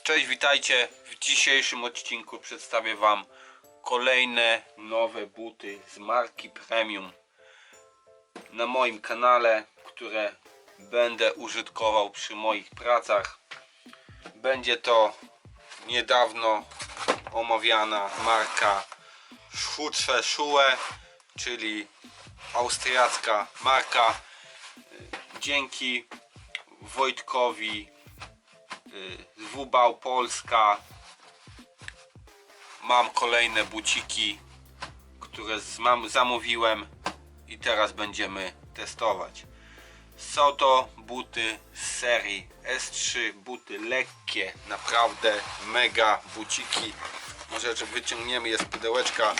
Cześć, witajcie. W dzisiejszym odcinku przedstawię Wam kolejne nowe buty z marki Premium na moim kanale, które będę użytkował przy moich pracach. Będzie to niedawno omawiana marka Schutrze Schuhe, czyli austriacka marka. Dzięki Wojtkowi Wubał Polska. Mam kolejne buciki które zamówiłem i teraz będziemy testować. Są to buty z serii S3 buty lekkie naprawdę mega buciki. Może że wyciągniemy je z pudełeczka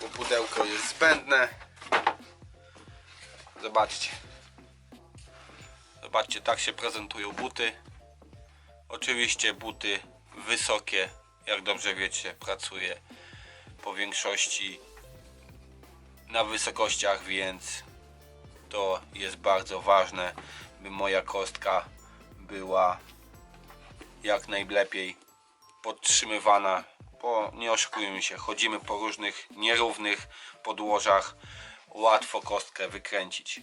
bo pudełko jest zbędne. Zobaczcie Zobaczcie, tak się prezentują buty. Oczywiście buty wysokie, jak dobrze wiecie, pracuję po większości na wysokościach, więc to jest bardzo ważne, by moja kostka była jak najlepiej podtrzymywana, bo nie oszukujmy się, chodzimy po różnych nierównych podłożach, łatwo kostkę wykręcić.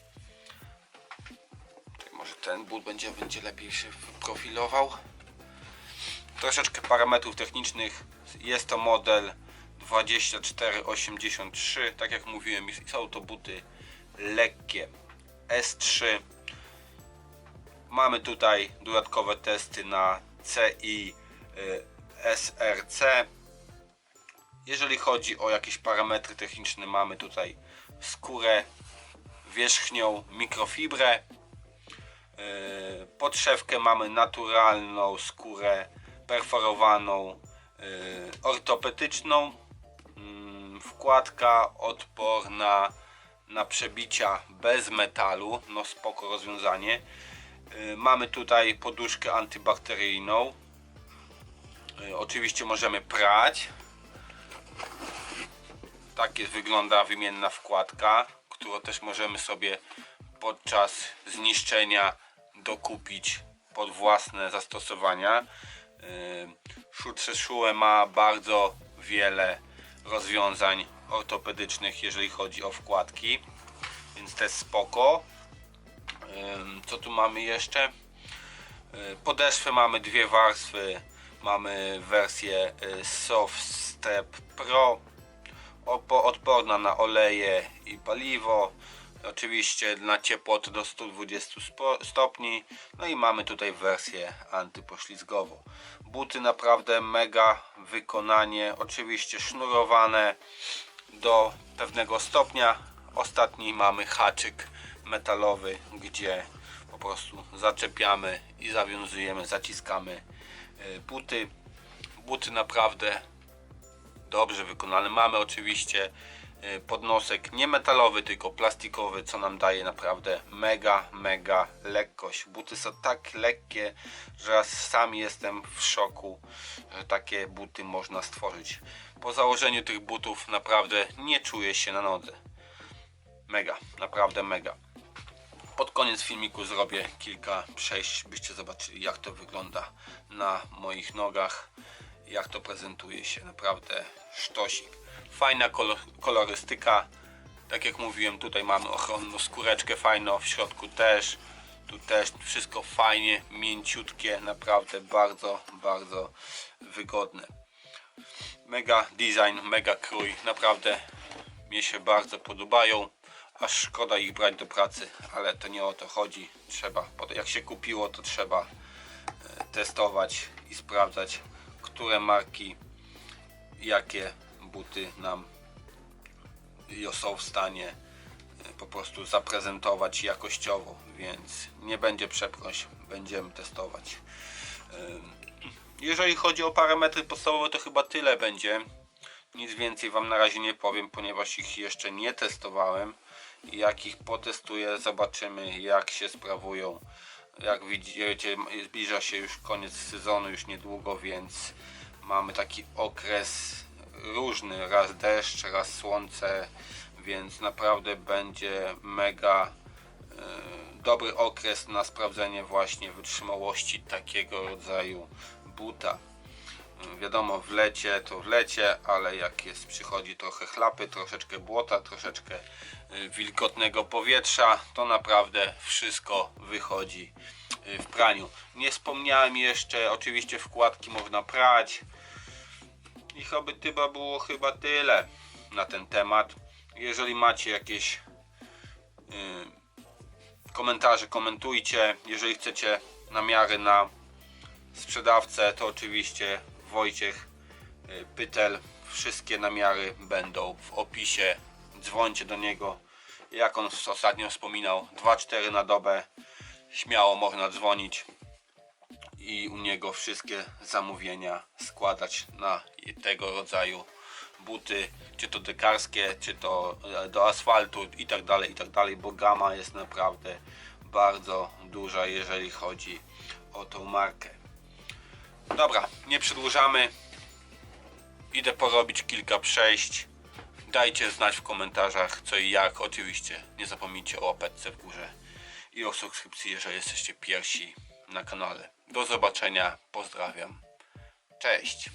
Może ten but będzie, będzie lepiej się profilował. Troszeczkę parametrów technicznych. Jest to model 2483. Tak jak mówiłem, są to buty lekkie S3. Mamy tutaj dodatkowe testy na CI y, SRC. Jeżeli chodzi o jakieś parametry techniczne, mamy tutaj skórę wierzchnią mikrofibrę podszewkę mamy naturalną skórę perforowaną yy, ortopedyczną. Yy, wkładka odporna na przebicia bez metalu. No spoko rozwiązanie. Yy, mamy tutaj poduszkę antybakteryjną. Oczywiście możemy prać. Tak jest, wygląda wymienna wkładka którą też możemy sobie podczas zniszczenia dokupić pod własne zastosowania. Szutrze Szue ma bardzo wiele rozwiązań ortopedycznych, jeżeli chodzi o wkładki, więc to jest spoko. Ym, Co tu mamy jeszcze? Y, Podeszwy mamy dwie warstwy. Mamy wersję Soft Step Pro, odporna na oleje i paliwo. Oczywiście na ciepłotę do 120 spo- stopni. No i mamy tutaj wersję antypoślizgową. Buty naprawdę mega wykonanie. Oczywiście sznurowane do pewnego stopnia. Ostatni mamy haczyk metalowy, gdzie po prostu zaczepiamy i zawiązujemy, zaciskamy y, buty. Buty naprawdę dobrze wykonane. Mamy oczywiście podnosek nie metalowy, tylko plastikowy, co nam daje naprawdę mega, mega lekkość. Buty są tak lekkie, że sam jestem w szoku, że takie buty można stworzyć. Po założeniu tych butów naprawdę nie czuję się na nodze. Mega, naprawdę mega. Pod koniec filmiku zrobię kilka przejść, byście zobaczyli jak to wygląda na moich nogach, jak to prezentuje się, naprawdę sztosik. Fajna kolo- kolorystyka, tak jak mówiłem tutaj mamy ochronną skóreczkę fajną, w środku też, tu też wszystko fajnie, mięciutkie, naprawdę bardzo, bardzo wygodne. Mega design, mega krój, naprawdę mnie się bardzo podobają. Aż szkoda ich brać do pracy, ale to nie o to chodzi. Trzeba, jak się kupiło, to trzeba e, testować i sprawdzać, które marki, jakie buty nam są w stanie e, po prostu zaprezentować jakościowo, więc nie będzie przeproś, będziemy testować. Ym, Jeżeli chodzi o parametry podstawowe, to chyba tyle będzie. Nic więcej Wam na razie nie powiem, ponieważ ich jeszcze nie testowałem. Jak ich potestuję, zobaczymy jak się sprawują. Jak widzicie, zbliża się już koniec sezonu, już niedługo, więc mamy taki okres różny, raz deszcz, raz słońce, więc naprawdę będzie mega e, dobry okres na sprawdzenie właśnie wytrzymałości takiego rodzaju buta. Wiadomo, w lecie to w lecie, ale jak jest, przychodzi trochę chlapy, troszeczkę błota, troszeczkę y, wilgotnego powietrza, to naprawdę wszystko wychodzi y, w praniu. Nie wspomniałem jeszcze, oczywiście wkładki można prać i chyba chyba było chyba tyle na ten temat. Jeżeli macie jakieś y, komentarze, komentujcie. Jeżeli chcecie namiary na sprzedawcę, to oczywiście Wojciech y, Pytel. Wszystkie namiary będą w opisie. Dzwońcie do niego. Jak on ostatnio wspominał, 2-4 na dobę. Śmiało można dzwonić i u niego wszystkie zamówienia składać na tego rodzaju buty, czy to dekarskie, czy to e, do asfaltu i tak dalej, i tak dalej, bo gama jest naprawdę bardzo duża, jeżeli chodzi o tą markę. Dobra, nie przedłużamy. Idę porobić kilka przejść. Dajcie znać w komentarzach co i jak. Oczywiście nie zapomnijcie o łapeczce w górze i o subskrypcji, jeżeli jesteście pierwsi na kanale. Do zobaczenia, pozdrawiam. Cześć.